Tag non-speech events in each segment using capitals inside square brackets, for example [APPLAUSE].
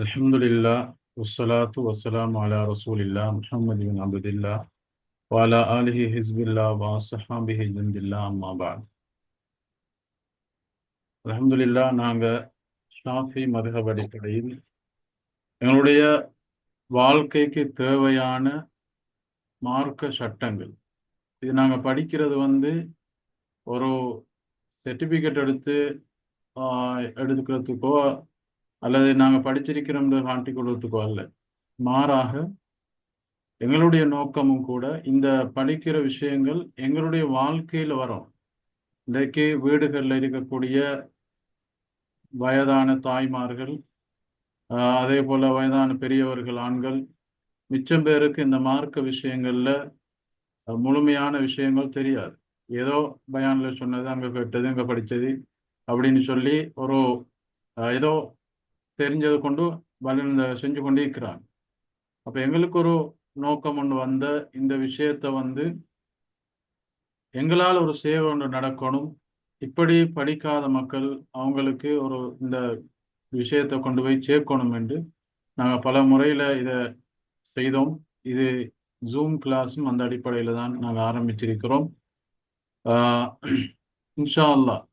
الحمد لله والصلاة والسلام على رسول الله محمد بن عبد الله وعلى آله حزب الله وصحابه جند الله أما بعد الحمد لله நாங்கள் ஷாஃபி மதுஹப் அடிப்படையில் எங்களுடைய வாழ்க்கைக்கு தேவையான மார்க்க சட்டங்கள் இது நாங்கள் படிக்கிறது வந்து ஒரு சர்டிஃபிகேட் எடுத்து ஆஹ், எடுக்கிறதுக்கோ அல்லது நாங்கள் படிச்சிருக்கிறோம் காட்டி கொடுறதுக்கோ அல்ல. மாறாக எங்களுடைய நோக்கமும் கூட இந்த படிக்கிற விஷயங்கள் எங்களுடைய வாழ்க்கையில் வரும். இன்றைக்கு வீடுகளில் இருக்கக்கூடிய வயதான தாய்மார்கள் அதே போல வயதான பெரியவர்கள் ஆண்கள் மிச்சம் பேருக்கு இந்த மார்க்க விஷயங்கள்ல முழுமையான விஷயங்கள் தெரியாது. ஏதோ பயானில் சொன்னது அங்கே கேட்டது அங்கே படித்தது அப்படின்னு சொல்லி ஒரு ஏதோ தெரிஞ்சதை கொண்டு வலிந்த செஞ்சு கொண்டு இருக்கிறாங்க அப்ப எங்களுக்கு ஒரு நோக்கம் ஒன்று வந்த இந்த விஷயத்தை வந்து எங்களால் ஒரு சேவை ஒன்று நடக்கணும். இப்படி படிக்காத மக்கள் அவங்களுக்கு ஒரு இந்த விஷயத்தை கொண்டு போய் சேர்க்கணும் என்று நாங்கள் பல முறையில் இதை செய்தோம். இது ஜூம் கிளாஸும் அந்த அடிப்படையில் தான் நாங்கள் ஆரம்பிச்சிருக்கிறோம். ஆஹ் இன்ஷா அல்லாஹ்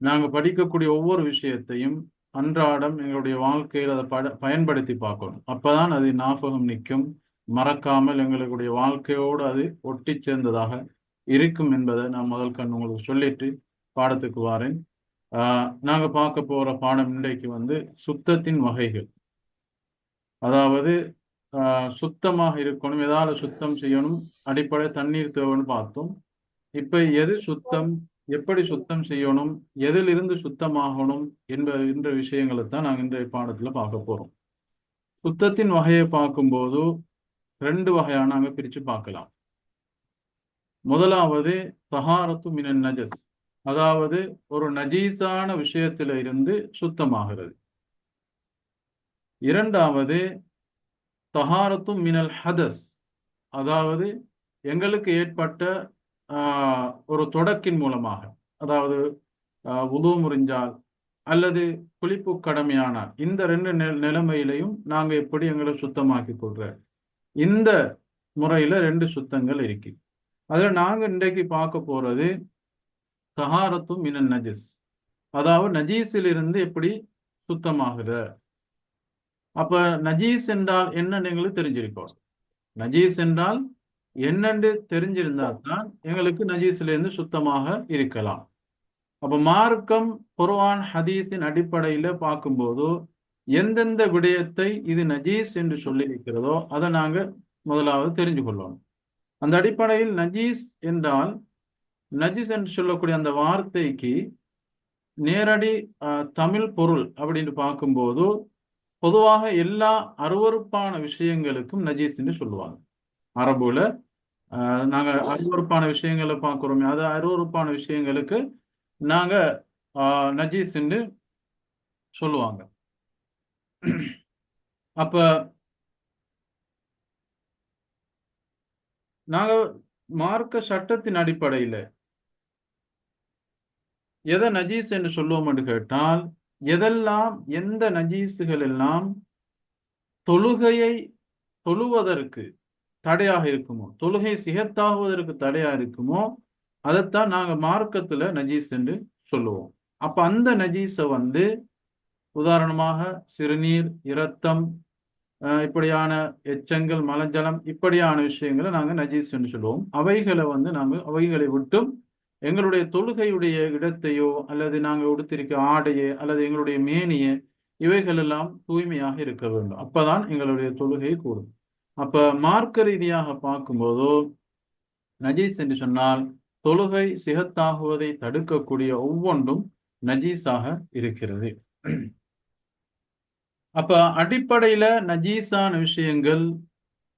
நாங்கள் படிக்கக்கூடிய ஒவ்வொரு விஷயத்தையும் அன்றாடம் எங்களுடைய வாழ்க்கையில் அதை பட பயன்படுத்தி பார்க்கணும். அப்பதான் அது ஞாபகம் நிற்கும். மறக்காமல் எங்களுடைய வாழ்க்கையோடு அது ஒட்டி சேர்ந்ததாக இருக்கும் என்பதை நான் முதல் கண் உங்களுக்கு சொல்லிட்டு பாடத்துக்கு வாரேன். ஆஹ் நாங்க பார்க்க போற பாடம் இன்றைக்கு வந்து சுத்தத்தின் வகைகள். அதாவது ஆஹ் சுத்தமாக இருக்கணும் ஏதாவது சுத்தம் செய்யணும் அடிப்படை தண்ணீர் தேவைன்னு பார்த்தோம். இப்ப எது சுத்தம்? எப்படி சுத்தம் செய்யணும் எதிலிருந்து சுத்தமாகணும் என்ப என்ற விஷயங்களை தான் நாங்கள் இன்றைய பாடத்துல பார்க்க போறோம். சுத்தத்தின் வகையை பார்க்கும்போது ரெண்டு வகையான நாங்க பிரிச்சு பார்க்கலாம். முதலாவது சஹாரத்து மினன் நஜஸ் அதாவது ஒரு நஜீஸான விஷயத்தில இருந்து சுத்தமாகிறது. இரண்டாவது தஹாரத்தும் மினல் ஹதஸ் அதாவது எங்களுக்கு ஏற்பட்ட ஒரு தொடக்கின் மூலமாக. அதாவது ஆஹ், உது முறிஞ்சால் அல்லது குளிப்பு கடமையானால். இந்த ரெண்டு நிலைமையிலையும் நாங்க எப்படி எங்களை சுத்தமாக்கி கொள்ற இந்த முறையில ரெண்டு சுத்தங்கள் இருக்கு. அதுல நாங்க இன்றைக்கு பார்க்க போறது சஹாரத்தும் மினன் நஜிஸ். அதாவது நஜீஸிலிருந்து எப்படி சுத்தமாகுற அப்ப நஜீஸ் என்றால் என்னன்னு எங்களுக்கு தெரிஞ்சிருக்கோம் நஜீஸ் என்றால் என்னன்னு தெரிஞ்சிருந்தா தான் எங்களுக்கு நஜீஸ்ல இருந்து சுத்தமாக இருக்கலாம். அப்ப மார்க்கம் குர்ஆன் ஹதீஸின் அடிப்படையில பார்க்கும்போது எந்தெந்த விடயத்தை இது நஜீஸ் என்று சொல்லி இருக்கிறதோ அதை நாங்க முதலாவது தெரிஞ்சு கொள்ளணும். அந்த அடிப்படையில் நஜீஸ் என்றால் நஜீஸ் என்று சொல்லக்கூடிய அந்த வார்த்தைக்கு நேரடி தமிழ் பொருள் அப்படின்னு பார்க்கும்போது பொதுவாக எல்லா அருவருப்பான விஷயங்களுக்கும் நஜீஸ் என்று சொல்லுவாங்க. அரபுல நாங்க அருவருப்பான விஷயங்களை பார்க்கிறோமே அது அருவருப்பான விஷயங்களுக்கு நாங்க நஜீஸ்ன்னு நஜீஸ் என்று சொல்லுவாங்க. அப்ப நாங்க மார்க்க சட்டத்தின் அடிப்படையில எதை நஜீஸ் என்று சொல்லுவோம் என்று கேட்டால் எதெல்லாம் எந்த நஜீஸுகள் எல்லாம் தொழுகையை தொழுவதற்கு தடையாக இருக்குமோ? தொழுகை சிகத்தாகுவதற்கு தடையா இருக்குமோ? அதைத்தான் நாங்க மார்க்கத்துல நஜீஸ் என்று சொல்லுவோம். அப்ப அந்த நஜீஸை வந்து உதாரணமாக சிறுநீர் இரத்தம் இப்படியான எச்சங்கள் மலஞ்சலம் இப்படியான விஷயங்களை நாங்கள் நஜீஸ் என்று சொல்லுவோம். அவைகளை வந்து நாங்கள் அவைகளை விட்டும் எங்களுடைய தொழுகையுடைய இடத்தையோ அல்லது நாங்கள் உடுத்திருக்க ஆடையே அல்லது எங்களுடைய மேனியே இவைகள் எல்லாம் தூய்மையாக இருக்க வேண்டும். அப்பதான் எங்களுடைய தொழுகை கூடும். அப்ப மார்க்க ரீதியாக பார்க்கும்போதோ நஜீஸ் என்று சொன்னால் தொழுகை சிகத்தாகுவதை தடுக்கக்கூடிய ஒவ்வொன்றும் நஜீஸாக இருக்கிறது. அப்ப அடிப்படையில நஜீஸான விஷயங்கள்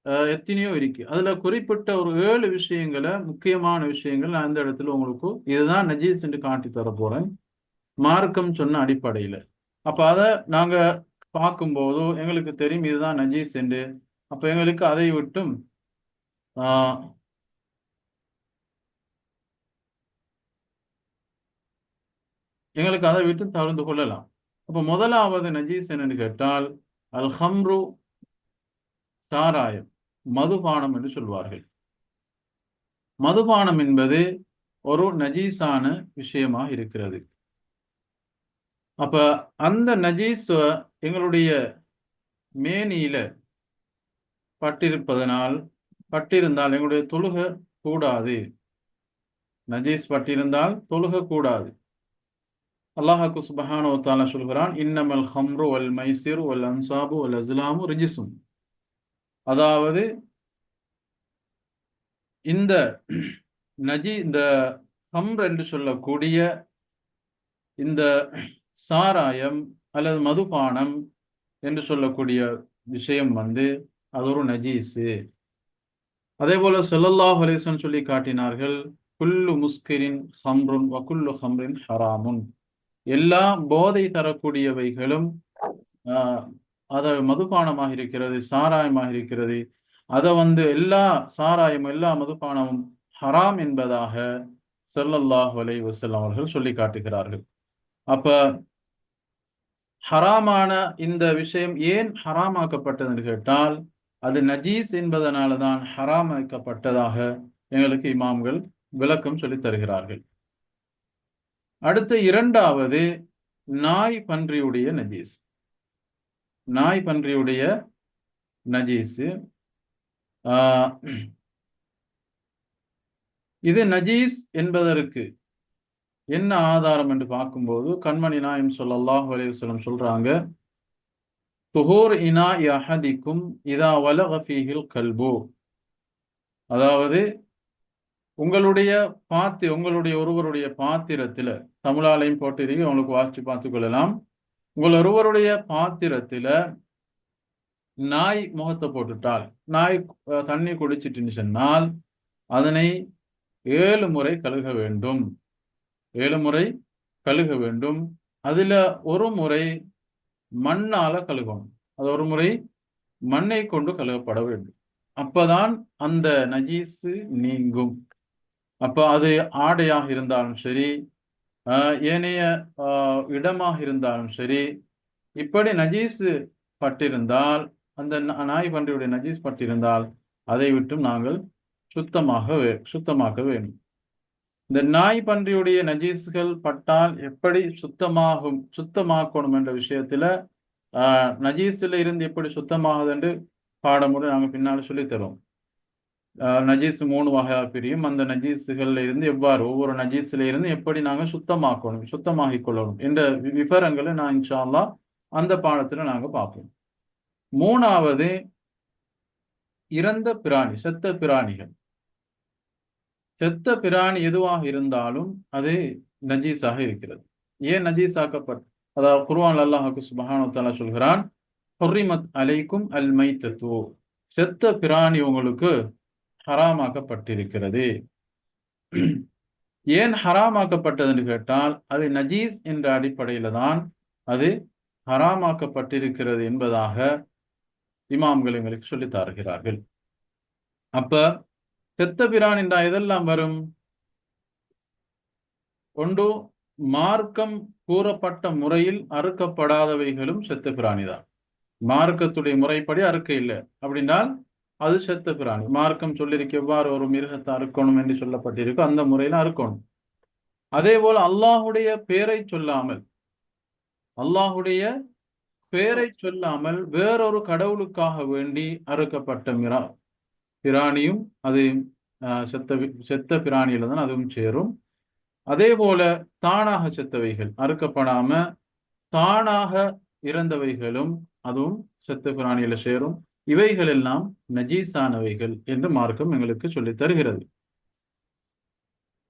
அஹ், எத்தனையோ இருக்கு. அதுல குறிப்பிட்ட ஒரு ஏழு விஷயங்களை முக்கியமான விஷயங்கள் நான் அந்த இடத்துல உங்களுக்கு இதுதான் நஜீஸ் என்று காட்டி தர போறேன். மார்க்கம் சொன்ன அடிப்படையில. அப்ப அதை நாங்க பார்க்கும்போதோ எங்களுக்கு தெரியும் இதுதான் நஜீஸ் என்று அப்ப எங்களுக்கு அதை விட்டும் ஆஹ், எங்களுக்கு அதை விட்டு தவிர்த்து கொள்ளலாம். அப்ப முதலாவது நஜீஸ் என்னன்னு கேட்டால் அல் ஹம்ரு சாராயம் மதுபானம் என்று சொல்வார்கள். மதுபானம் என்பது ஒரு நஜீஸான விஷயமாக இருக்கிறது. அப்ப அந்த நஜீஸ் எங்களுடைய மேனியில பட்டிருப்பதனால் பட்டிருந்தால் எங்களுடைய தொழுக கூடாது. நஜீஸ் பட்டிருந்தால் தொழுக கூடாது. அல்லாஹாக்கு சுபஹானோ தாலா சொல்கிறான் இன்னமல் ஹம்ரு அல் மைசிர் வல் அன்சாபு வல் அஸ்லாமு ரிஜிசும். அதாவது இந்த நஜி இந்த ஹம்ர் என்று சொல்லக்கூடிய இந்த சாராயம் அல்லது மதுபானம் என்று சொல்லக்கூடிய விஷயம் வந்து அது ஒரு நஜீஸு. அதே போல செல்லல்லாஹ் அலிசன் சொல்லி காட்டினார்கள் குல்லு முஸ்கிரின் ஹம்ருன் வகுல்லு ஹம்ரின் ஹராமுன். எல்லா போதை தரக்கூடியவைகளும் அதை மதுபானமாக இருக்கிறது சாராயமாக இருக்கிறது. அதை வந்து எல்லா சாராயமும் எல்லா மதுபானமும் ஹராம் என்பதாக செல்லல்லாஹ் அலை வசல்லம் அவர்கள் சொல்லி காட்டுகிறார்கள். அப்ப ஹராமான இந்த விஷயம் ஏன் ஹராமாக்கப்பட்டதுன்னு கேட்டால் அது நஜீஸ் என்பதனால தான் ஹராமாக்கப்பட்டதாக எங்களுக்கு இமாம்கள் விளக்கம் சொல்லி தருகிறார்கள். அடுத்த இரண்டாவது நாய் பன்றியுடைய நஜீஸ். நாய் பன்றியுடைய நஜீஸ். இது நஜீஸ் என்பதற்கு என்ன ஆதாரம் என்று பார்க்கும்போது கண்மணி நாயம் சொல்லல்லாஹ் அலைவசலம் சொல்றாங்க துஹூர் இனா யஹதிக்கும் இதா வலகஃபீஹில் கல்பு. அதாவது உங்களுடைய பாத்தி உங்களுடைய ஒருவருடைய பாத்திரத்தில் தமிழாலையும் போட்டிருக்கி உங்களுக்கு வாசிச்சு பார்த்து கொள்ளலாம். உங்கள் ஒருவருடைய பாத்திரத்தில் நாய் முகத்தை போட்டுட்டால் நாய் தண்ணி குடிச்சிட்டுன்னு சொன்னால் அதனை ஏழு முறை கழுக வேண்டும். ஏழு முறை கழுக வேண்டும். அதில் ஒரு முறை மண்ணால கழுகணும் அது ஒரு முறை மண்ணை கொண்டு கழுவப்பட வேண்டும். அப்பதான் அந்த நஜீஸு நீங்கும். அப்ப அது ஆடையாக இருந்தாலும் சரி ஏனைய இடமாக இருந்தாலும் சரி இப்படி நஜீஸு பட்டிருந்தால் அந்த நாய் பன்றியுடைய நஜீஸ் பட்டிருந்தால் அதை விட்டும் நாங்கள் சுத்தமாக சுத்தமாக்க வேண்டும். இந்த நாய் பன்றியுடைய நஜீஸ்கள் பட்டால் எப்படி சுத்தமாகும் சுத்தமாக்கணும் என்ற விஷயத்துல ஆஹ் நஜீஸ்ல இருந்து எப்படி சுத்தமாகுது என்று பாடமுறை நாங்கள் பின்னால் சொல்லி தரோம் நஜீஸ் மூணு வகையாக பிரியும். அந்த நஜீஸுகள்ல இருந்து எவ்வாறு ஒவ்வொரு நஜீஸ்ல இருந்து எப்படி நாங்கள் சுத்தமாக்கணும் சுத்தமாகிக் கொள்ளணும் என்ற விவரங்களை நான் இன்ஷால்லா அந்த பாடத்துல நாங்க பார்ப்போம். மூணாவது இறந்த பிராணி செத்த பிராணிகள். செத்த பிராணி எதுவாக இருந்தாலும் அது நஜீஸாக இருக்கிறது. ஏன் நஜீஸாக்கப்பட்ட அதாவது குர்வான் அல்லாஹாக்கு சுபஹானு சொல்கிறான் ஹொர்ரிமத் அலைக்கும் அல் தத்துவோ செத்த பிராணி உங்களுக்கு ஹராமாக்கப்பட்டிருக்கிறது. ஏன் ஹராமாக்கப்பட்டதுன்னு கேட்டால் அது நஜீஸ் என்ற அடிப்படையில தான் அது ஹராமாக்கப்பட்டிருக்கிறது என்பதாக இமாம்கள் எங்களுக்கு சொல்லி தருகிறார்கள். அப்ப செத்த பிரான் என்றால் எதெல்லாம் வரும்? ஒன்று மார்க்கம் கூறப்பட்ட முறையில் அறுக்கப்படாதவைகளும் செத்த பிராணிதான். மார்க்கத்துடைய முறைப்படி அறுக்க இல்லை. அப்படின்னால் அது செத்த பிராணி. மார்க்கம் சொல்லியிருக்க எவ்வாறு ஒரு மிருகத்தை அறுக்கணும் என்று சொல்லப்பட்டிருக்கோ. அந்த முறையில அறுக்கணும். அதே போல அல்லாஹுடைய பேரை சொல்லாமல் அல்லாஹுடைய பேரை சொல்லாமல் வேறொரு கடவுளுக்காக வேண்டி அறுக்கப்பட்ட மிரா பிராணியும் அது செத்த செத்த பிராணியில தான் அதுவும் சேரும். அதே போல தானாக செத்தவைகள் அறுக்கப்படாம தானாக இறந்தவைகளும் அதுவும் செத்த பிராணியில சேரும். இவைகள் எல்லாம் நஜீஸானவைகள் என்று மார்க்கம் எங்களுக்கு சொல்லி தருகிறது.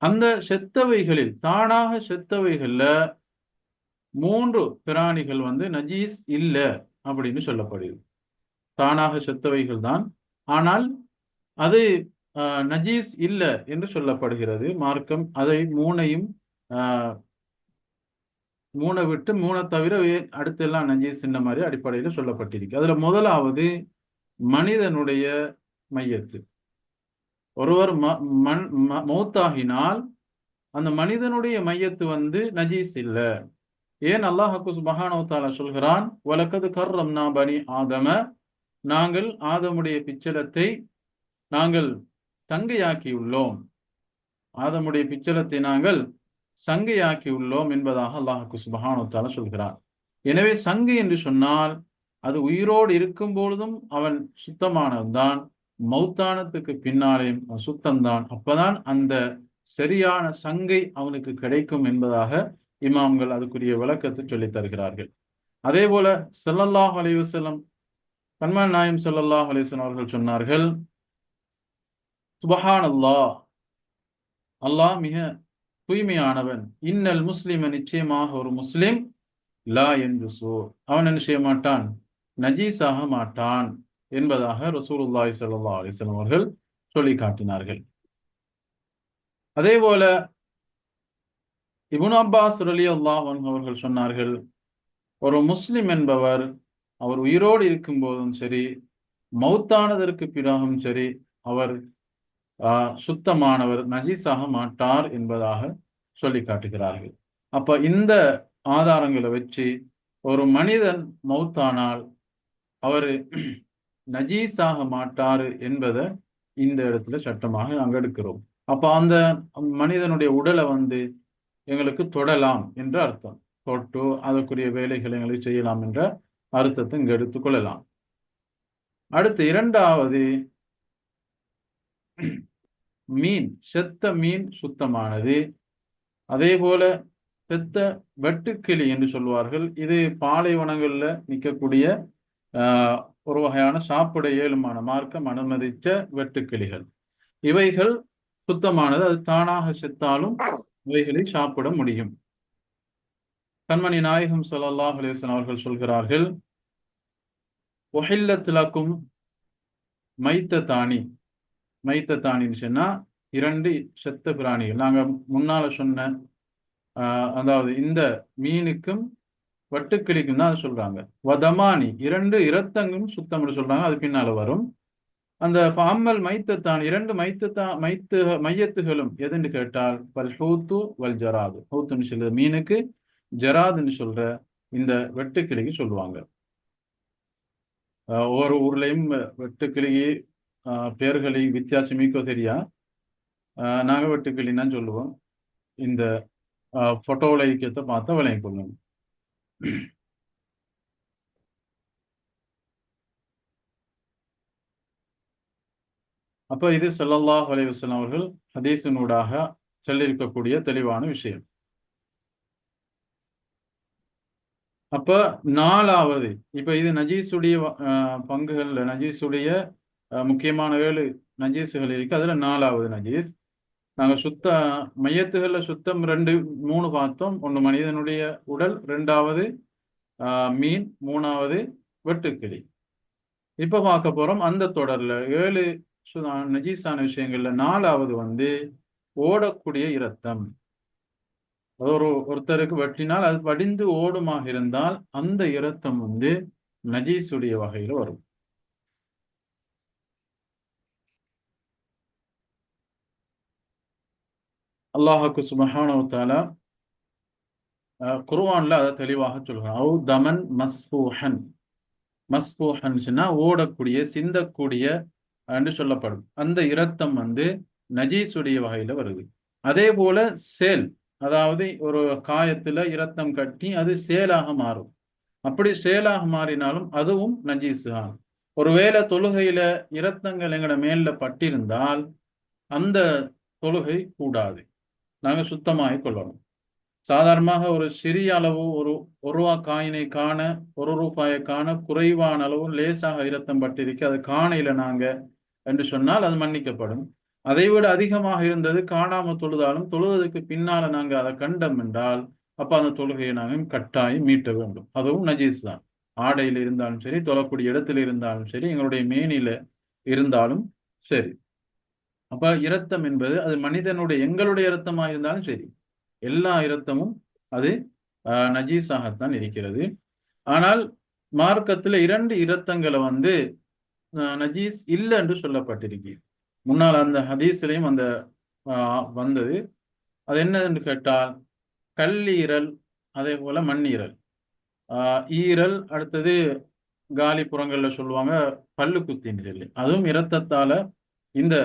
அந்த செத்தவைகளில் தானாக செத்தவைகள்ல மூன்று பிராணிகள் வந்து நஜீஸ் இல்ல அப்படின்னு சொல்லப்படுகிறது. தானாக செத்தவைகள் தான். ஆனால் அது நஜீஸ் இல்ல என்று சொல்லப்படுகிறது. மார்க்கம் அதை மூனையும் மூணை விட்டு மூணை தவிர அடுத்தெல்லாம் நஜீஸ் இந்த மாதிரி அடிப்படையில சொல்லப்பட்டிருக்கு. அதுல முதலாவது மனிதனுடைய மையத்து. ஒருவர் மௌத்தாகினால் அந்த மனிதனுடைய மையத்து வந்து நஜீஸ் இல்லை. ஏன் அல்லாஹாக்கு சுபஹானோ தாலா சொல்கிறான்? கர்ரம் கர்ரம்னா பனி ஆதம. நாங்கள் ஆதமுடைய பிச்சலத்தை நாங்கள் சங்கையாக்கியுள்ளோம் ஆதமுடைய பிச்சலத்தை நாங்கள் சங்கையாக்கியுள்ளோம் என்பதாக அல்லாஹாக்கு சுபஹானோ சொல்கிறார். எனவே சங்கு என்று சொன்னால் அது உயிரோடு இருக்கும் பொழுதும் அவன் சுத்தமானவன்தான் மௌத்தானத்துக்கு பின்னாலேயும் சுத்தம்தான் அப்பதான் அந்த சரியான சங்கை அவனுக்கு கிடைக்கும் என்பதாக இமாம்கள் அதுக்குரிய விளக்கத்தை சொல்லித் தருகிறார்கள். அதே போல செல்லல்லாஹ் அலைவசலம் கண்மன் நாயம் செல்லல்லாஹ் அலைஹி அவர்கள் சொன்னார்கள் சுபஹான் அல்லாஹ் அல்லாஹ் மிக தூய்மையானவன். இன்னல் முஸ்லிம நிச்சயமாக ஒரு முஸ்லிம் லா என்று சோ அவன் என்ன செய்ய மாட்டான்? நஜீஸாக மாட்டான் என்பதாக ரசூலுல்லாய் சல்லா அலிஸ்லாம் அவர்கள் சொல்லி காட்டினார்கள். அதே போல இப்னு அப்பாஸ் அலி அல்லாஹ் அவர்கள் சொன்னார்கள் ஒரு முஸ்லிம் என்பவர் அவர் உயிரோடு இருக்கும் போதும் சரி மௌத்தானதற்கு பிறகும் சரி அவர் சுத்தமானவர் நஜீஸாக மாட்டார் என்பதாக சொல்லி காட்டுகிறார்கள். அப்ப இந்த ஆதாரங்களை வச்சு ஒரு மனிதன் மௌத்தானால் அவர் நஜீஸாக மாட்டாரு என்பதை இந்த இடத்துல சட்டமாக நாங்கள் எடுக்கிறோம். அப்ப அந்த மனிதனுடைய உடலை வந்து எங்களுக்கு தொடலாம் என்ற அர்த்தம். தொட்டு அதற்குரிய வேலைகளை எங்களுக்கு செய்யலாம் என்ற அர்த்தத்தை இங்கு எடுத்துக்கொள்ளலாம் அடுத்து இரண்டாவது [CLEARS THROAT] மீன் செத்த மீன் சுத்தமானது. அதே போல செத்த வெட்டுக்கிளி என்று சொல்வார்கள். இது பாலைவனங்கள்ல நிற்கக்கூடிய ஆஹ், ஒரு வகையான சாப்பிட ஏழுமான மார்க்கம் அனுமதித்த வெட்டுக்கிளிகள். இவைகள் சுத்தமானது அது தானாக செத்தாலும் இவைகளை சாப்பிட முடியும். கண்மணி நாயகம் ஸல்லல்லாஹு அலைஹி அவர்கள் சொல்கிறார்கள் ஒஹில்லத் மைத்த தானி. மைத்த தானின்னு சொன்னா இரண்டு செத்த பிராணிகள் நாங்க முன்னால சொன்ன ஆஹ், அதாவது இந்த மீனுக்கும் வட்டுக்கிளிக்கும் தான் அது சொல்றாங்க. வதமானி இரண்டு இரத்தங்களும் சுத்தம்னு சொல்றாங்க. அது பின்னால வரும். அந்த ஃபாமல் மைத்தத்தான் இரண்டு மைத்தத்தா மைத்து மையத்துகளும் எதுன்னு கேட்டால் வல் ஹூத்து வல் ஜராது. ஹூத்துன்னு சொல்லுது மீனுக்கு ஜராதுன்னு சொல்ற இந்த வெட்டுக்கிளிக்கு சொல்லுவாங்க. ஆஹ் ஒவ்வொரு ஊர்லயும் வெட்டுக்கிளி ஆஹ் வித்தியாசம் மீக்கோ தெரியா? ஆஹ் நாங்க சொல்லுவோம். இந்த போட்டோவில் ஐக்கியத்தை பார்த்தா விளங்கி கொள்ளணும் அப்ப இது ஸல்லல்லாஹு அலைஹி அவர்கள் ஹதீஸினூடாக சொல்லியிருக்கக்கூடிய தெளிவான விஷயம். அப்ப நாலாவது இப்ப இது நஜீஸுடைய அஹ், பங்குகள்ல நஜீஸுடைய முக்கியமான ஏழு நஜீஸுகள் இருக்கு. அதுல நாலாவது நஜீஸ். நாங்க சுத்த மையத்துகளில் சுத்தம் ரெண்டு மூணு பார்த்தோம். ஒன்று மனிதனுடைய உடல் ரெண்டாவது ஆஹ், மீன் மூணாவது வெட்டுக்கிளி. இப்ப பார்க்க போறோம். அந்த தொடர்ல ஏழு சு- நஜீஸான விஷயங்கள்ல நாலாவது வந்து ஓடக்கூடிய இரத்தம். ஒரு ஒருத்தருக்கு வெட்டினால் அது வடிந்து ஓடுமாக இருந்தால் அந்த இரத்தம் வந்து நஜீஸுடைய வகையில வரும். அல்லாஹாக்கு சுபஹானவத்தால குருவான்ல அஹ், அதை தெளிவாக சொல்கிறான் அவு தமன் மஸ்பூஹன் மஸ்பூஹன்ஸ்னா ஓடக்கூடிய சிந்தக்கூடிய என்று சொல்லப்படும். அந்த இரத்தம் வந்து நஜீசுடைய வகையில வருது. அதே போல சேல் அதாவது ஒரு காயத்துல இரத்தம் கட்டி அது சேலாக மாறும். அப்படி சேலாக மாறினாலும் அதுவும் நஜீஸ் தான். ஒருவேளை தொழுகையில இரத்தங்கள் எங்கட மேல பட்டிருந்தால் அந்த தொழுகை கூடாது. நாங்கள் சுத்தமாக கொள்ளணும். சாதாரணமாக ஒரு சிறிய அளவு ஒரு ஒரு ரூபா காயினை காண ஒரு ரூபாயை காண குறைவான அளவு லேசாக இரத்தம் பட்டிருக்கு அது காணையில நாங்க என்று சொன்னால் அது மன்னிக்கப்படும். அதை விட அதிகமாக இருந்தது காணாம தொழுதாலும் தொழுவதற்கு பின்னால நாங்க அதை கண்டம் என்றால் அப்ப அந்த தொழுகையை நாங்கள் கட்டாயம் மீட்ட வேண்டும். அதுவும் நஜீஸ் தான். ஆடையில் இருந்தாலும் சரி தொழக்கூடிய இடத்துல இருந்தாலும் சரி எங்களுடைய மேனில இருந்தாலும் சரி. அப்ப இரத்தம் என்பது அது மனிதனுடைய எங்களுடைய இரத்தமாக இருந்தாலும் சரி எல்லா இரத்தமும் அது நஜீஸாகத்தான் இருக்கிறது. ஆனால் மார்க்கத்துல இரண்டு இரத்தங்களை வந்து நஜீஸ் இல்லை என்று சொல்லப்பட்டிருக்கு முன்னால் அந்த ஹதீஸ்லையும் அந்த வந்தது. அது என்னன்னு கேட்டால் கல்லீரல் அதே போல மண்ணீரல். ஆஹ் ஈரல் அடுத்தது காலி புறங்கள்ல சொல்லுவாங்க பல்லு குத்தி சொல்லி அதுவும் இரத்தத்தால இந்த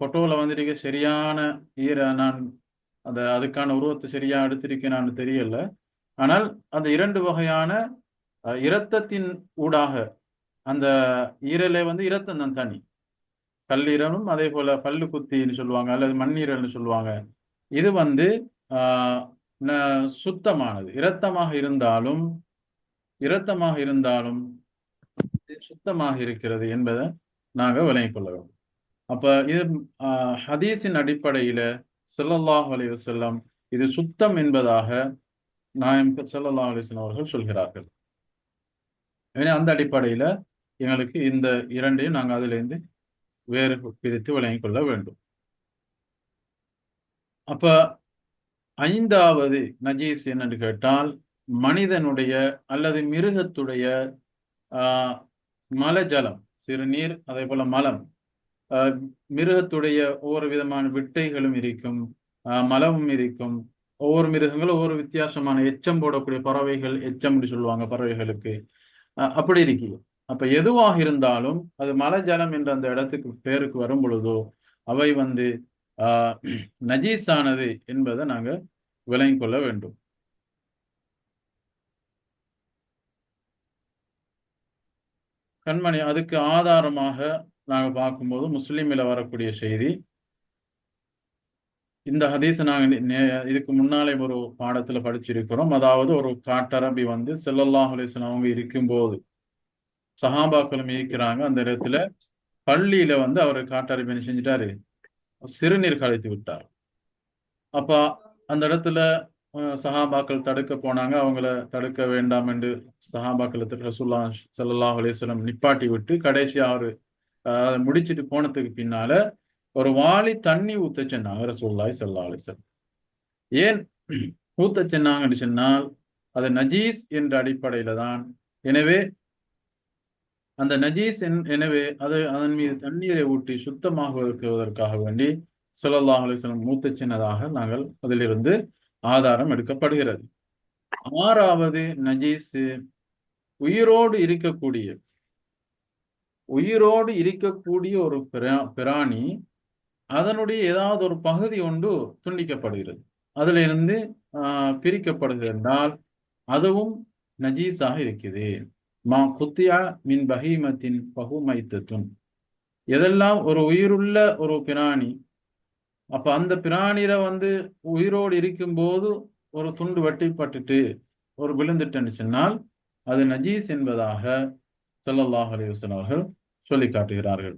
ஃபோட்டோவில் வந்துருக்க சரியான ஈர நான் அந்த அதுக்கான உருவத்தை சரியா நான் தெரியல. ஆனால் அந்த இரண்டு வகையான இரத்தத்தின் ஊடாக அந்த ஈரலை வந்து இரத்தம் தான் தனி. கல்லீரலும் அதே போல பல்லு குத்தின்னு சொல்லுவாங்க அல்லது மண்ணீரல்னு சொல்லுவாங்க. இது வந்து ஆஹ், ந- சுத்தமானது. இரத்தமாக இருந்தாலும் இரத்தமாக இருந்தாலும் சுத்தமாக இருக்கிறது என்பதை நாங்கள் விளங்கிக் கொள்ள வேண்டும். அப்ப இது ஆஹ், ஹதீஸின் அடிப்படையில செல்லல்லாஹ் அலி வசல்லம் இது சுத்தம் என்பதாக நாயம் ஸல்லல்லாஹு அலிஸ்லாம் அவர்கள் சொல்கிறார்கள். எனவே அந்த அடிப்படையில எங்களுக்கு இந்த இரண்டையும் நாங்க அதிலிருந்து வேறு பிரித்து விளங்கிக் கொள்ள வேண்டும். அப்ப ஐந்தாவது நஜீஸ் என்னன்னு கேட்டால் மனிதனுடைய அல்லது மிருகத்துடைய ஆஹ், மலஜலம் சிறுநீர் அதே போல மலம் மிருகத்துடைய ஒவ்வொரு விதமான விட்டைகளும் இருக்கும். ஆஹ், மலமும் இருக்கும். ஒவ்வொரு மிருகங்களும் ஒவ்வொரு வித்தியாசமான எச்சம் போடக்கூடிய பறவைகள் எச்சம்னு சொல்லுவாங்க பறவைகளுக்கு. அப்படி இருக்கு. அப்ப எதுவாக இருந்தாலும் அது மலை ஜலம் என்ற அந்த இடத்துக்கு பேருக்கு வரும் பொழுதோ அவை வந்து ஆஹ், நஜீஸானது என்பதை நாங்க விளங்கிக் கொள்ள வேண்டும். கண்மணி அதுக்கு ஆதாரமாக நாங்க பார்க்கும்போது முஸ்லீமில் வரக்கூடிய செய்தி. இந்த ஹதீஸ் நாங்க இதுக்கு முன்னாலே ஒரு பாடத்துல படிச்சிருக்கிறோம். அதாவது ஒரு காட்டரபி வந்து செல்லல்லாஹ் அலைஹி அவங்க இருக்கும்போது சஹாபாக்களும் இருக்கிறாங்க அந்த இடத்துல பள்ளியில வந்து அவர் காட்டரபி என்ன செஞ்சிட்டாரு? சிறுநீர் கழித்து விட்டார். அப்ப அந்த இடத்துல சஹாபாக்கள் தடுக்க போனாங்க. அவங்கள தடுக்க வேண்டாம் என்று சஹாபாக்கள் ரசுல்லா ஸல்லல்லாஹு அலைஹி நிப்பாட்டி விட்டு கடைசியாக அவரு அதை முடிச்சுட்டு போனதுக்கு பின்னால ஒரு வாளி தண்ணி ஊத்த சொன்னாங்க ரசூலுல்லாஹி ஸல்லல்லாஹு அலைஹி ஏன் ஊத்த சொன்னாங்கன்னு சொன்னால் அது நஜீஸ் என்ற அடிப்படையில தான். எனவே அந்த நஜீஸ் என்- எனவே அது அதன் மீது தண்ணீரை ஊட்டி சுத்தமாக்குவதற்காக வேண்டி ஸல்லல்லாஹு அலிஸ்லம் மூத்த சின்னதாக நாங்கள் அதிலிருந்து ஆதாரம் எடுக்கப்படுகிறது. ஆறாவது நஜீஸ் உயிரோடு இருக்கக்கூடிய உயிரோடு இருக்கக்கூடிய ஒரு பிரா- பிராணி அதனுடைய ஏதாவது ஒரு பகுதி ஒன்று துண்டிக்கப்படுகிறது. அதுல இருந்து ஆஹ், அதுவும் நஜீஸாக இருக்குது. மா குத்தியா மின் பஹீமத்தின் பகுமைத்தத்துன் எதெல்லாம் ஒரு உயிருள்ள ஒரு பிராணி அப்ப அந்த பிராணியில வந்து உயிரோடு இருக்கும்போது ஒரு துண்டு வெட்டிப்பட்டுட்டு ஒரு விழுந்துட்டுன்னு சொன்னால் அது நஜீஸ் என்பதாக சொல்லல்லாஹ் அலிவசன் அவர்கள் சொல்லி காட்டுகிறார்கள்.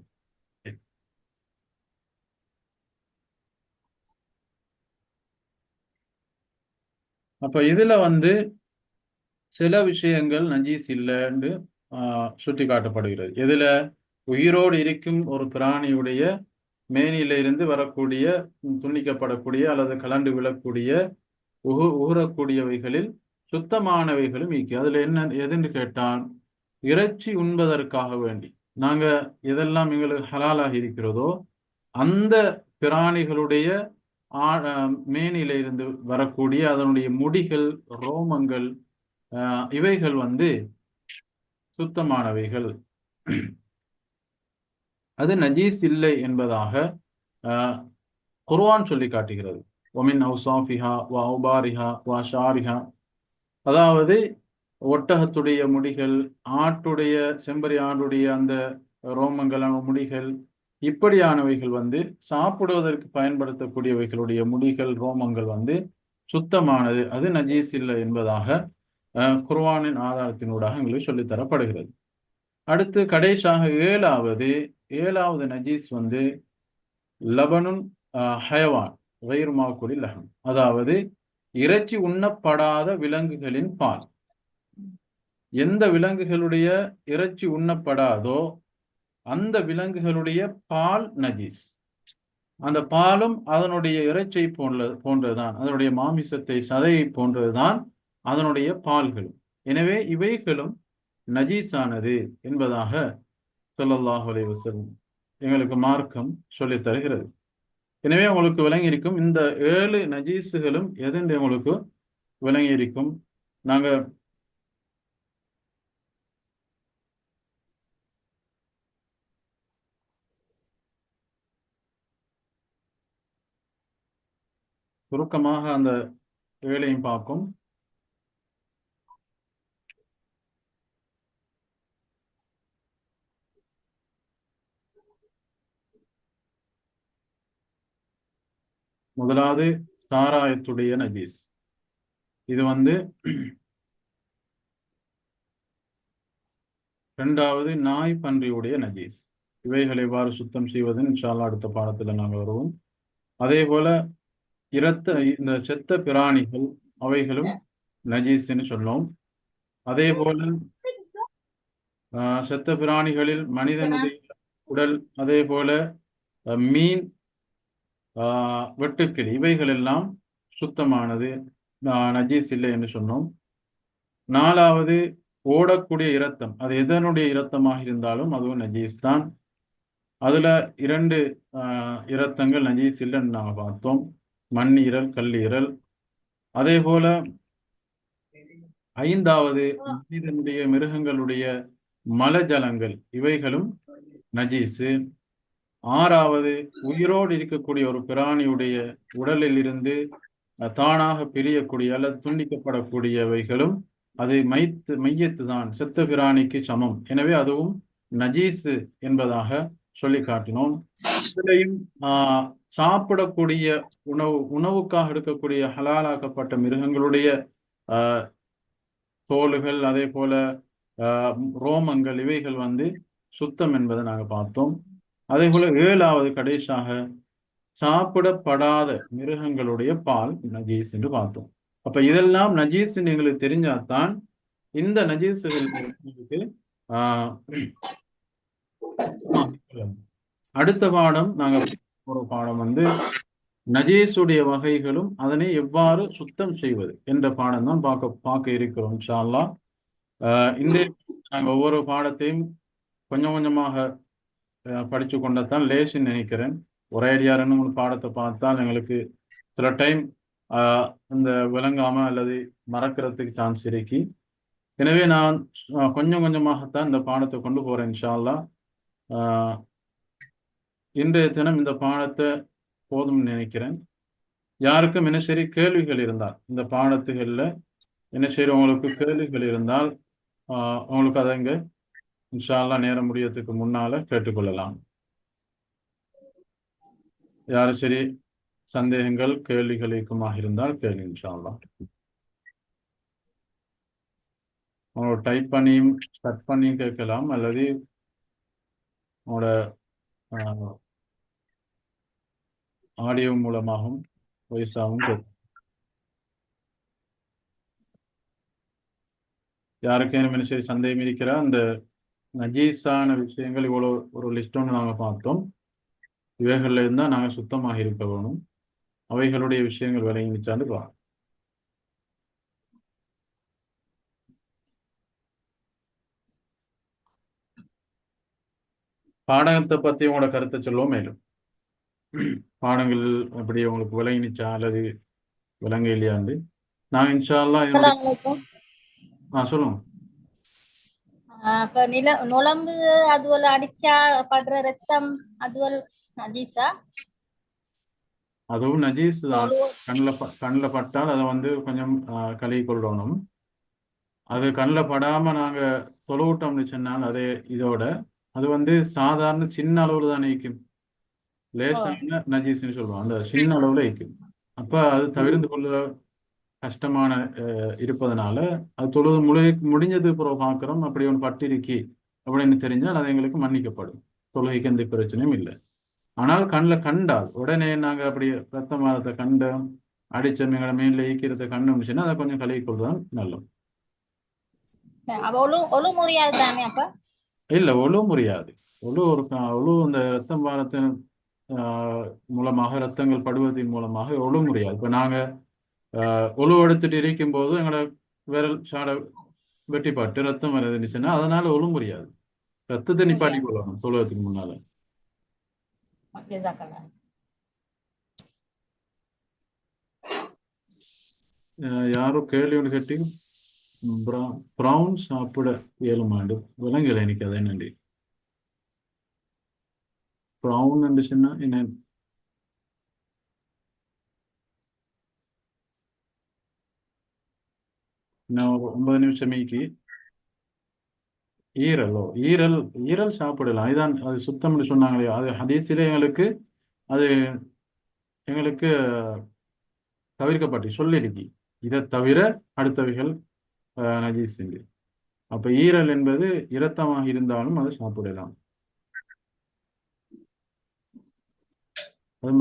அப்ப இதுல வந்து சில விஷயங்கள் நஜீஸ் இல்லைன்னு ஆஹ், சுட்டி காட்டப்படுகிறது இதுல உயிரோடு இருக்கும் ஒரு பிராணியுடைய மேனியில இருந்து வரக்கூடிய துண்டிக்கப்படக்கூடிய அல்லது கலண்டு விழக்கூடிய உகு உகுரக்கூடியவைகளில் சுத்தமானவைகளும் இருக்கு அதுல என்ன எதுன்னு கேட்டால் இறைச்சி உண்பதற்காக வேண்டி. நாங்க எதெல்லாம் எங்களுக்கு ஹலாலாக இருக்கிறதோ அந்த பிராணிகளுடைய மேனில இருந்து வரக்கூடிய அதனுடைய முடிகள் ரோமங்கள் இவைகள் வந்து சுத்தமானவைகள். அது நஜீஸ் இல்லை என்பதாக ஆஹ் சொல்லி காட்டுகிறது. ஒமின் ஹவுசாஃபிஹா வா உபாரிஹா வா ஷாரிஹா அதாவது ஒட்டகத்துடைய முடிகள் ஆட்டுடைய செம்பரி ஆடுடைய அந்த ரோமங்களான முடிகள் இப்படியானவைகள் வந்து சாப்பிடுவதற்கு பயன்படுத்தக்கூடியவைகளுடைய முடிகள் ரோமங்கள் வந்து சுத்தமானது. அது நஜீஸ் இல்லை என்பதாக குர்வானின் ஆதாரத்தினூடாக எங்களுக்கு சொல்லித்தரப்படுகிறது. அடுத்து கடைசியாக ஏழாவது ஏழாவது நஜீஸ் வந்து லபனுன் ஹயவான் கயிறு மாக்குலி லஹம். அதாவது இறைச்சி உண்ணப்படாத விலங்குகளின் பால். எந்த விலங்குகளுடைய இறைச்சி உண்ணப்படாதோ அந்த விலங்குகளுடைய பால் நஜீஸ். அந்த பாலும் அதனுடைய இறைச்சை போன்ற போன்றதுதான். அதனுடைய மாமிசத்தை சதையை போன்றதுதான் அதனுடைய பால்களும். எனவே இவைகளும் நஜீஸானது என்பதாக ஸல்லல்லாஹு அலைஹி வஸல்லம் எங்களுக்கு மார்க்கம் சொல்லி தருகிறது. எனவே உங்களுக்கு விளங்கி இருக்கும் இந்த ஏழு நஜீஸுகளும் எதென்று உங்களுக்கு விளங்கி இருக்கும் நாங்க சுருக்கமாக அந்த வேலையும் பார்க்கும் முதலாவது சாராயத்துடைய நஜீஸ். இது வந்து இரண்டாவது நாய் பன்றியுடைய நஜீஸ். இவைகளை எவ்வாறு சுத்தம் செய்வது இன்ஷால்லா அடுத்த பாடத்துல நாங்கள் வருவோம். அதே போல இரத்த இந்த செத்த பிராணிகள் அவைகளும் நஜீஸ்ன்னு சொன்னோம் அதே போல ஆஹ், செத்த பிராணிகளில் மனிதனுடைய உடல் அதே போல அஹ், மீன் வெட்டுக்கிளி. இவைகள் எல்லாம் சுத்தமானது நஜீஸ் இல்லை என்று சொன்னோம். நாலாவது ஓடக்கூடிய இரத்தம். அது எதனுடைய இரத்தமாக இருந்தாலும் அதுவும் நஜீஸ் தான். அதுல இரண்டு ஆஹ், இரத்தங்கள் நஜீஸ் இல்லைன்னு நாங்கள் பார்த்தோம். மண்ணீரல் கல்லீரல் அதே போல ஐந்தாவது மனிதனுடைய மிருகங்களுடைய மலஜலங்கள். இவைகளும் நஜீஸு. ஆறாவது உயிரோடு இருக்கக்கூடிய ஒரு பிராணியுடைய உடலில் இருந்து தானாக பிரியக்கூடிய அல்லது துண்டிக்கப்படக்கூடியவைகளும் அது மைத்து மையத்து தான் செத்த பிராணிக்கு சமம். எனவே அதுவும் நஜீஸு என்பதாக சொல்லி காட்டினோம். இதுலையும் ஆஹ், சாப்பிடக்கூடிய உணவு உணவுக்காக எடுக்கக்கூடிய ஹலாலாக்கப்பட்ட மிருகங்களுடைய ஆஹ், அதே போல ஆஹ், ரோமங்கள் இவைகள் வந்து சுத்தம் என்பதை நாங்கள் பார்த்தோம். அதே போல ஏழாவது கடைசியாக சாப்பிடப்படாத மிருகங்களுடைய பால் நஜீஸ் என்று பார்த்தோம். அப்ப இதெல்லாம் நஜீஸ் எங்களுக்கு தெரிஞ்சாதான் இந்த நஜீஸுகள் ஆஹ், அடுத்த பாடம் நாங்க ஒரு பாடம் வந்து நஜீஸுடைய வகைகளும் அதனை எவ்வாறு சுத்தம் செய்வது என்ற பாடம் தான் பார்க்க பார்க்க இருக்கிறோம் ஷால்லா ஆஹ் இந்த நாங்கள் ஒவ்வொரு பாடத்தையும் கொஞ்சம் கொஞ்சமாக படித்து படிச்சு கொண்டதான் லேசுன்னு நினைக்கிறேன். ஒரே அடியாருன்னு பாடத்தை பார்த்தால் எங்களுக்கு சில டைம் இந்த விளங்காம அல்லது மறக்கிறதுக்கு சான்ஸ் இருக்கு. எனவே நான் கொஞ்சம் கொஞ்சமாகத்தான் இந்த பாடத்தை கொண்டு போறேன் இன்ஷால்லா ஆஹ், இன்றைய தினம் இந்த பாடத்தை போதும்னு நினைக்கிறேன். யாருக்கும் என்ன சரி கேள்விகள் இருந்தால் இந்த பாடத்துகளில் என்ன சரி உங்களுக்கு கேள்விகள் இருந்தால் ஆஹ், உங்களுக்கு அதை இங்கே இன்ஷா அல்லாஹ் நேரம் முடியறதுக்கு முன்னால கேட்டுக்கொள்ளலாம். யாரும் சரி சந்தேகங்கள் கேள்விகள் இயக்கமாக இருந்தால் கேள்வி இன்ஷால்லா உங்களோட டைப் பண்ணியும் கட் பண்ணியும் கேட்கலாம். அல்லது உங்களோட ஆடியோ மூலமாகவும் வயசாகவும் கேட்கலாம். யாருக்கேனும் சரி சந்தேகம் இருக்கிறா? அந்த நஜீஸான விஷயங்கள் இவ்வளோ ஒரு லிஸ்ட் ஒன்று நாங்கள் பார்த்தோம். இவைகளில் இருந்தால் நாங்கள் சுத்தமாக இருக்க வேணும். அவைகளுடைய விஷயங்கள் விளங்கிச்சாண்டு வா பாடகத்தை பற்றி உங்களோட கருத்தை சொல்லுவோம் மேலும். பாடங்கள் அப்படி உங்களுக்கு விளங்கிச்சா அல்லது விளங்க இல்லையாண்டு நான் இன்ஷா அல்லாஹ் என்னுடைய அஸ்ஸலாமு அலைக்கும். ஆ சொல்லுங்க. அப்ப நில நுழம்பு அதுவல் அடிச்சா படுற ரத்தம் அதுவல் நஜீஸா? அதுவும் நஜீஸ் தான். கண்ணில் கண்ணில் பட்டால் அதை வந்து கொஞ்சம் கழுவி கொள்ளணும். அது கண்ணில் படாமல் நாங்கள் தொழுவிட்டோம்னு சொன்னால் அதே இதோட அது வந்து சாதாரண சின்ன அளவில் தான் நிற்கும் லேசான நஜீஸ்னு சொல்லுவோம். அந்த சின்ன அளவில் நிற்கும் அப்போ அது தவிர்த்து கொள்ள கஷ்டமான இருப்பதனால அது தொழுது முடி முடிஞ்சது பிறகு பார்க்குறோம் அப்படி ஒன்று பட்டிருக்கி அப்படின்னு தெரிஞ்சால் அது எங்களுக்கு மன்னிக்கப்படும். தொழுகைக்கு எந்த பிரச்சனையும் இல்லை. ஆனால் கண்ணில் கண்டால் உடனே நாங்கள் அப்படி ரத்த மாரத்தை கண்டோம் அடிச்ச எங்களை மேல ஈக்கிறத கண்டோம்னுச்சுன்னா அதை கொஞ்சம் கழுவி கொள்வதுதான் நல்லது. ஒழு முறியாது இல்லை ஒழு முடியாது ஒழு ஒரு ஒழு அந்த ரத்தம் பாரத்தின் மூலமாக ரத்தங்கள் படுவதன் மூலமாக ஒழு முடியாது இப்போ நாங்கள் ஒழு எடுத்துட்டு இருக்கும் போது எங்களோட விரல் சாட வெட்டிப்பாட்டு ரத்தம் வர இருந்துச்சுன்னா அதனால ஒழு முடியாது. ரத்தத்தை நிப்பாட்டி கொள்ளணும் தொழுவதுக்கு முன்னால. ஜஸாக்கல்லாஹ். அஹ் யாரோ கேள்வி ஒன்று கேட்டி ப்ரௌன் சாப்பிட இயலுமாண்டு விலங்குகள் எனக்கு அதை நன்றி. ப்ரௌன் இருந்துச்சுன்னா என்ன ஒன்பது நிமிஷம் மீக்கி ஈரலோ ஈரல் ஈரல் சாப்பிடலாம். அதுதான் அது சுத்தம்னு சொன்னாங்களே அது ஹதீஸிலே எங்களுக்கு அது எங்களுக்கு தவிர்க்கப்பட்டு சொல்லிருக்கு இதை தவிர அடுத்தவைகள் அஹ், நஜீஸ் என்று அப்ப ஈரல் என்பது இரத்தமாக இருந்தாலும் அதை சாப்பிடலாம். அது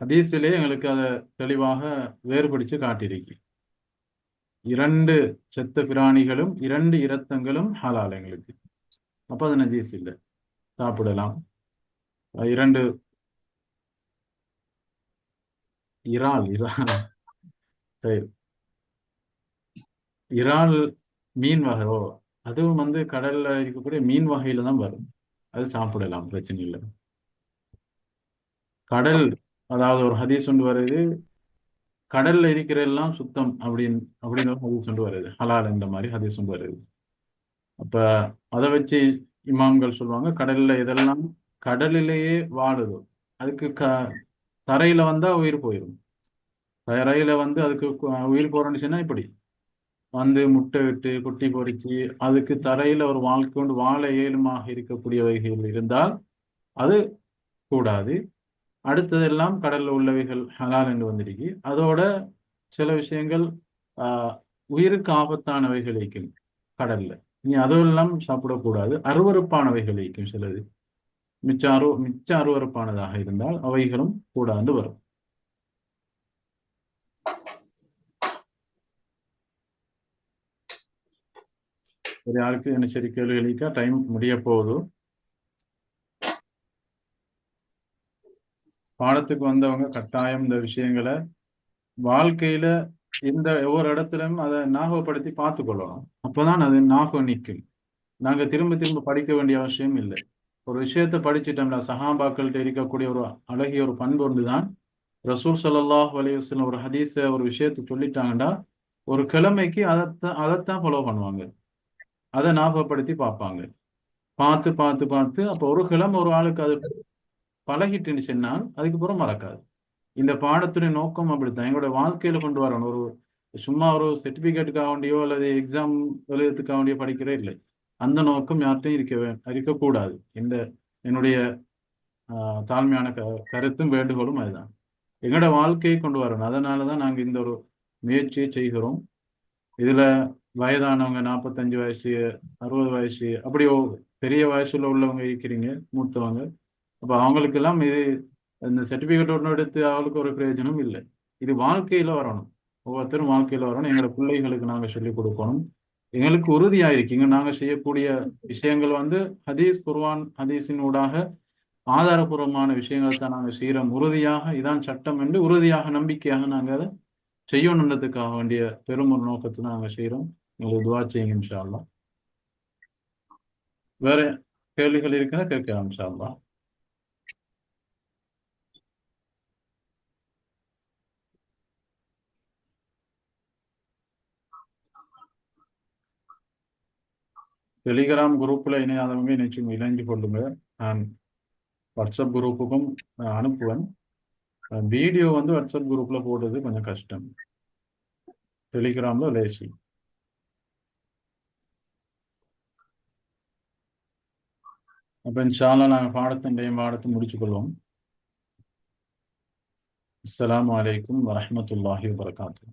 ஹதீஸிலே எங்களுக்கு அதை தெளிவாக வேறுபடிச்சு காட்டியிருக்கு. இரண்டு செத்த பிராணிகளும் இரண்டு இரத்தங்களும் ஹலால் எங்களுக்கு அப்ப அது நஜீஸ் இல்லை சாப்பிடலாம். இரண்டு இறால் இறால். சரி. இறால் மீன் வகை. ஓ அதுவும் வந்து கடல்ல இருக்கக்கூடிய மீன் வகையில தான் வரும். அது சாப்பிடலாம். பிரச்சனை இல்லை. கடல் அதாவது ஒரு ஹதீஸ் ஒன்று வருது. கடல்ல இருக்கிற எல்லாம் சுத்தம் அப்படின்னு அப்படின்னு ஒரு ஹதீஸ் வருது ஹலால் இந்த மாதிரி ஹதீஸ் ஒன்று வருது அப்ப அதை வச்சு இமாம்கள் சொல்லுவாங்க கடல்ல இதெல்லாம் கடலிலேயே வாழுதோ அதுக்கு க தரையில வந்தா உயிர் போயிடும் தரையில வந்து அதுக்கு உயிர் போறேன்னு இப்படி. வந்து முட்டை விட்டு குட்டி பொறிச்சு அதுக்கு தரையில ஒரு வாழ்க்கை கொண்டு வாழ இயலுமாக இருக்கக்கூடியவைகள் இருந்தால் அது கூடாது. அடுத்ததெல்லாம் கடல்ல உள்ளவைகள் ஹலால் என்று வந்திருக்கு. அதோட சில விஷயங்கள் ஆஹ், உயிருக்கு ஆபத்தானவைகள் இருக்கும் கடல்ல. நீ அதெல்லாம் சாப்பிடக்கூடாது. அருவறுப்பானவைகள் இருக்கும் சிலது. மிச்ச அரு மிச்ச அருவருப்பானதாக இருந்தால் அவைகளும் கூடாது வரும். ஒரு யாருக்கு என்ன சரி கேள்விகளுக்கா டைம் முடிய போகுது. பாடத்துக்கு வந்தவங்க கட்டாயம் இந்த விஷயங்களை வாழ்க்கையில இந்த ஒவ்வொரு இடத்துலயும் அதை ஞாபகப்படுத்தி பார்த்து கொள்ளணும் அப்பதான் அது ஞாபகம் நிற்கும். நாங்க திரும்ப திரும்ப படிக்க வேண்டிய அவசியம் இல்லை. ஒரு விஷயத்த படிச்சுட்டோம்னா சஹாபாக்கள்கிட்ட இருக்கக்கூடிய ஒரு அழகிய ஒரு பண்பு ஒன்றுதான். ரசூல் சல்லாஹ் அலைஹி ஒரு ஹதீஸ ஒரு விஷயத்தை சொல்லிட்டாங்கன்னா ஒரு கிழமைக்கு அதைத்தான் அதைத்தான் ஃபாலோ பண்ணுவாங்க. அதை ஞாபகப்படுத்தி பார்ப்பாங்க. பார்த்து பார்த்து பார்த்து அப்போ ஒரு கிழமை ஒரு ஆளுக்கு அது பழகிட்டுன்னு சொன்னால் அதுக்கப்புறம் மறக்காது. இந்த பாடத்துடைய நோக்கம் அப்படித்தான். எங்களோட வாழ்க்கையில கொண்டு வரணும். ஒரு சும்மா ஒரு சர்டிபிகேட்டுக்காக வேண்டியோ அல்லது எக்ஸாம் எழுதுறதுக்காக வேண்டியோ படிக்கிறே இல்லை. அந்த நோக்கம் யார்கிட்டையும் இருக்க இருக்கக்கூடாது. இந்த என்னுடைய தாழ்மையான க கருத்தும் வேண்டுகோளும் அதுதான். எங்களோட வாழ்க்கையை கொண்டு வரணும். அதனால தான் நாங்கள் இந்த ஒரு முயற்சியை செய்கிறோம். இதில் வயதானவங்க நாற்பத்தஞ்சு வயசு அறுபது வயசு அப்படி ஓ- பெரிய வயசுல உள்ளவங்க இருக்கிறீங்க மூத்தவங்க அப்போ அவங்களுக்கெல்லாம் இது இந்த சர்டிபிகேட் ஒன்று எடுத்து அவங்களுக்கு ஒரு பிரயோஜனம் இல்லை. இது வாழ்க்கையில வரணும். ஒவ்வொருத்தரும் வாழ்க்கையில வரணும். எங்களோட பிள்ளைகளுக்கு நாங்க சொல்லிக் கொடுக்கணும். எங்களுக்கு உறுதியாயிருக்கு இருக்கீங்க. நாங்க செய்யக்கூடிய விஷயங்கள் வந்து ஹதீஸ் குர்வான் ஹதீஸின் ஊடாக ஆதாரபூர்வமான விஷயங்கள் தான் நாங்க செய்யறோம் உறுதியாக இதான் சட்டம் என்று உறுதியாக நம்பிக்கையாக நாங்க அதை செய்யணுன்றதுக்காக வேண்டிய பெரும் ஒரு நோக்கத்தை நாங்க செய்யறோம் எங்களுக்கு துவா செய்யுங்க இன்ஷா அல்லா வேற கேள்விகள் இருக்குன்னா கேட்கலாம் இன்ஷா டெலிகிராம் குரூப்பில் இணையாதவங்க நிச்சயம் இணைஞ்சு கொள்ளுங்க. நான் வாட்ஸ்அப் குரூப்புக்கும் அனுப்புவேன். வீடியோ வந்து வாட்ஸ்அப் குரூப்பில் போடுறது கொஞ்சம் கஷ்டம். டெலிகிராமில் லேசி. அப்போ இன்ஷால்லா நாங்கள் பாடத்தின் பாடத்தை முடிச்சுக்கொள்வோம் அஸ்லாம் வலைக்கம் வரமத்துல்லாஹி வபரகாத்துஹு